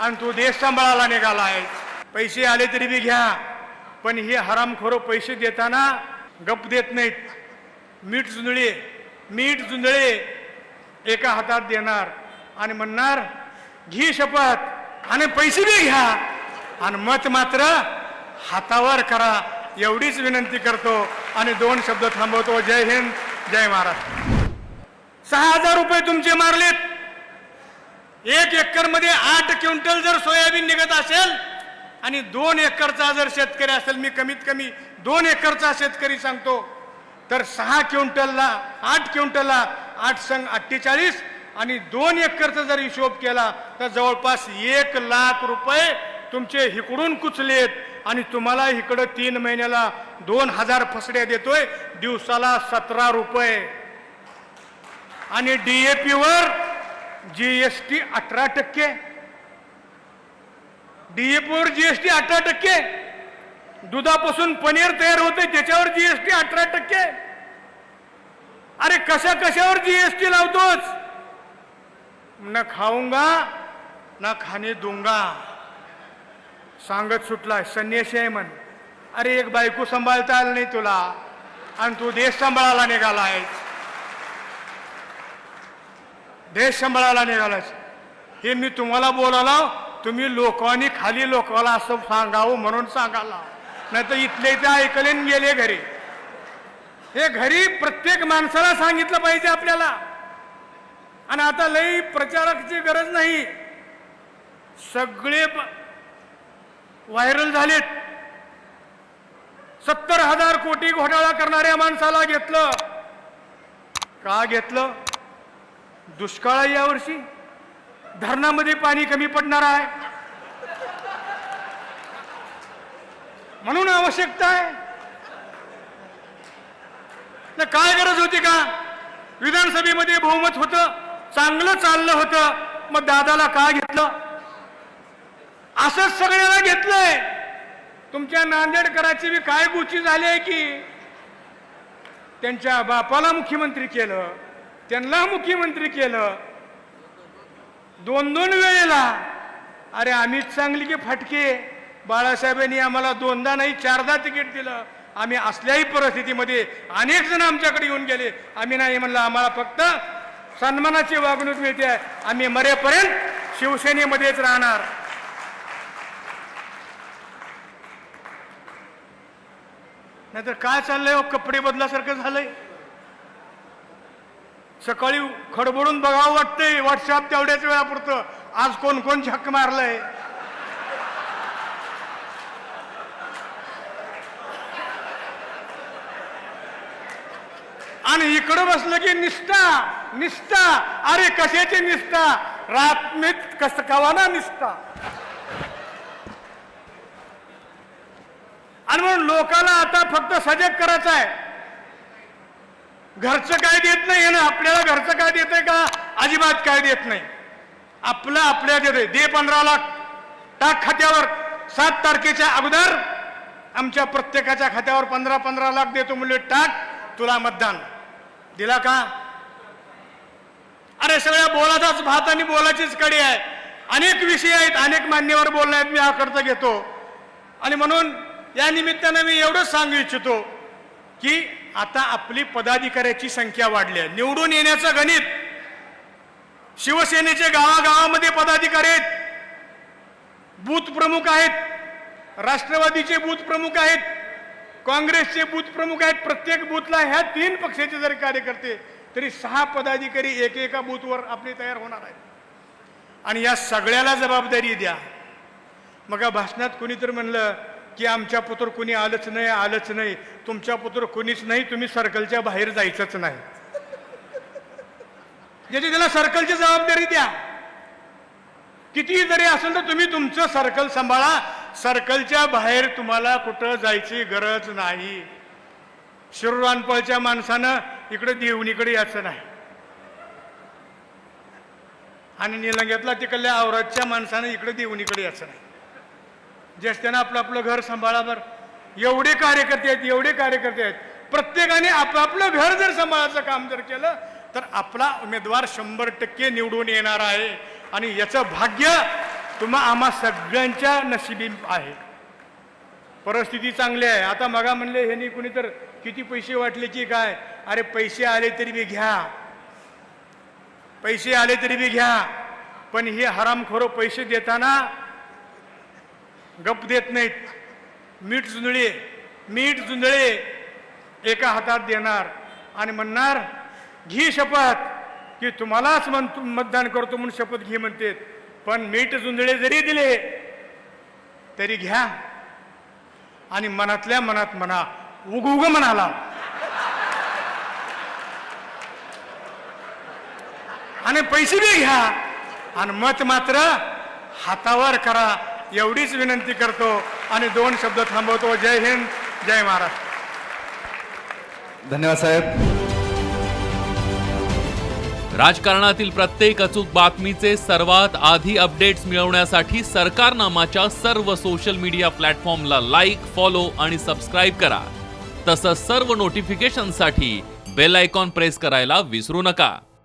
आणि तू देश सांभाळायला निघाला आहे. पैसे आले तरी बी घ्या. पण हे हरामखोर पैसे देताना गप देत नाहीत. मीठ जुंदळे मीठ जुंदळे एका हातात देणार आणि म्हणणार घी शपथ आणि पैसे बी घ्या. आणि मत मात्र हातावर करा. एवढीच विनंती करतो आणि दोन शब्द थांबवतो. जय हिंद जय महाराष्ट्र. सहा हजार रुपये तुमचे मारलेत. एक एकरमध्ये आठ क्विंटल जर सोयाबीन निघत असेल आणि दोन एकरचा जर शेतकरी असेल मी कमीत कमी दोन एकरचा शेतकरी सांगतो तर सहा क्विंटलला आठ क्विंटलला आठ संघ अठ्ठेचाळीस आणि दोन एकरचा जर हिशोब केला तर जवळपास एक लाख रुपये तुमचे हिकडून कुचलेत आणि तुम्हाला इकडं तीन महिन्याला दोन हजार फसड्या देतोय दिवसाला सतरा रुपये. आणि जी एस टी अठरा टक्के. डीएपीवर जीएसटी अठरा टक्के. दुधापासून पनीर तयार होते त्याच्यावर जीएसटी अठरा टक्के. अरे कशा कशावर जीएसटी लावतोच न खाऊंगा ना खाणे दूंगा. सांगत सुटला संन्याशी आहे म्हण. अरे एक बायको सांभाळता आलं नाही तुला आणि तू देश सांभाळायला निघाला आहेस देश सांभाळायला निघालास हे मी तुम्हाला बोलावला तुम्ही लोकांनी खाली लोकाला असं सांगावं म्हणून सांगाला नाही तर इथले इथे ऐकले गेले घरी. हे घरी प्रत्येक माणसाला सांगितलं पाहिजे आपल्याला. आणि आता लई प्रचाराची गरज नाही. सगळे व्हायरल झालेत. सत्तर हजार कोटी घोटाळा करणाऱ्या माणसाला घेतलं. का घेतलं? दुष्काळ आहे यावर्षी धरणामध्ये पाणी कमी पडणार आहे. म्हणून आवश्यकता आहे. ना काय गरज होती का? विधानसभेमध्ये बहुमत होतं चांगलं चाललं होतं. मग दादाला का घेतलं? असंच सगळ्याला घेतलंय. तुमच्या नांदेडकराची बी काय गुची झाली आहे की? त्यांच्या बापाला मुख्यमंत्री केलं. त्यांना मुख्यमंत्री केलं. दोन दोन वेळेला अरे आम्ही चांगली की फटके बाळासाहेबांनी आम्हाला दोनदा नाही चारदा तिकीट दिलं. आम्ही असल्याही परिस्थितीमध्ये अनेक जण आमच्याकडे येऊन गेले. आम्ही नाही म्हणलं आम्हाला फक्त सन्मानाची वागणूक मिळते. आम्ही मरेपर्यंत शिवसेनेमध्येच राहणार. नाहीतर काय चाललंय हो? कपडे बदलासारखं झालंय. सकाळी खडबडून बघावं वाटतंय. व्हॉट्सअप तेवढ्याच वेळापुरतं. आज कोण कोण झक मारलंय? आणि इकडं बसलं की निष्ठा निष्ठा. अरे कशाची निष्ठा? रात्मीत कस कवाना निष्ठा. आणि म्हणून लोकाला आता फक्त सजग करायचं आहे घरचं काय देत नाही ना? आपल्याला घरचं काय देत का? अजिबात काय देत नाही. आपलं आपल्या देते दे पंधरा लाख. टाक खात्यावर. सात तारखेच्या अगोदर आमच्या प्रत्येकाच्या खात्यावर पंधरा पंधरा लाख देतो म्हणजे टाक. तुला मतदान. दिला का? अरे सगळ्या बोलाचाच भात आणि बोलाचीच कडी आहे. अनेक विषय आहेत. अनेक मान्यवर बोलणं आहेत मी हा खर्च घेतो. आणि म्हणून या निमित्तानं मी एवढंच सांगू इच्छितो की आता आपली पदाधिकाऱ्याची संख्या वाढली आहे. निवडून येण्याचं गणित. शिवसेनेचे गावागावामध्ये पदाधिकारी आहेत. बूथ प्रमुख आहेत. राष्ट्रवादीचे बूथ प्रमुख आहेत. काँग्रेसचे बूथ प्रमुख आहेत. प्रत्येक बूथला ह्या तीन पक्षाचे जरी कार्यकर्ते तरी सहा पदाधिकारी एक एका बूथवर आपले तयार होणार आहेत. आणि या सगळ्याला जबाबदारी द्या. मग भाषणात कोणीतरी म्हणलं की आमच्या पुत्र कुणी आलंच नाही आलंच नाही. तुमच्या पुत्र कुणीच नाही तुम्ही सर्कलच्या बाहेर जायचंच नाही. ज्याची त्याला सर्कलची जबाबदारी द्या. किती जरी असेल तर तुम्ही तुमचं सर्कल सांभाळा. सर्कलच्या बाहेर तुम्हाला कुठं जायची गरज नाही. शिरूरानपळच्या माणसानं इकडे देवणीकडे यायचं नाही. आणि निलंग्यातला तिकडल्या औरतच्या माणसानं इकडे देवणीकडे यायचं नाही. ज्येष्ठांना आपलं आपलं घर सांभाळा बरं. एवढे कार्यकर्ते आहेत एवढे कार्यकर्ते आहेत. प्रत्येकाने आपापलं घर जर सांभाळायचं काम जर केलं तर आपला उमेदवार शंभर टक्के निवडून येणार आहे. आणि याचं भाग्य तुम्हा आम्हा सगळ्यांच्या नशिबी आहे. परिस्थिती चांगली आहे. आता मगा म्हणले ह्यांनी कुणी तर किती पैसे वाटले की काय? अरे पैसे आले तरी बी घ्या. पैसे आले तरी बी घ्या. पण हे हरामखोर पैसे देताना गप देत नाहीत. मीठ जुंदळे मीठ जुंदळे एका हातात देणार आणि म्हणणार घी शपथ की तुम्हालाच म्हण मतदान करतो म्हणून शपथ घे म्हणते. पण मीठ जुंदळे जरी दिले तरी घ्या. आणि मनातल्या मनात म्हणा उग उग म्हणाला. आणि पैसे बी घ्या. आणि मत मात्र हातावर करा. एवढीच विनंती करतो आणि दोन शब्द थांबवतो. जय हिंद जय महाराष्ट्र. धन्यवाद साहेब. राजकारणातील प्रत्येक अचूक बातमीचे सर्वात आधी अपडेट्स मिळवण्यासाठी सरकारनामाच्या सर्व सोशल मीडिया प्लॅटफॉर्मला लाईक फॉलो आणि सबस्क्राईब करा. तसंच सर्व नोटिफिकेशनसाठी बेल आयकॉन प्रेस करायला विसरू नका.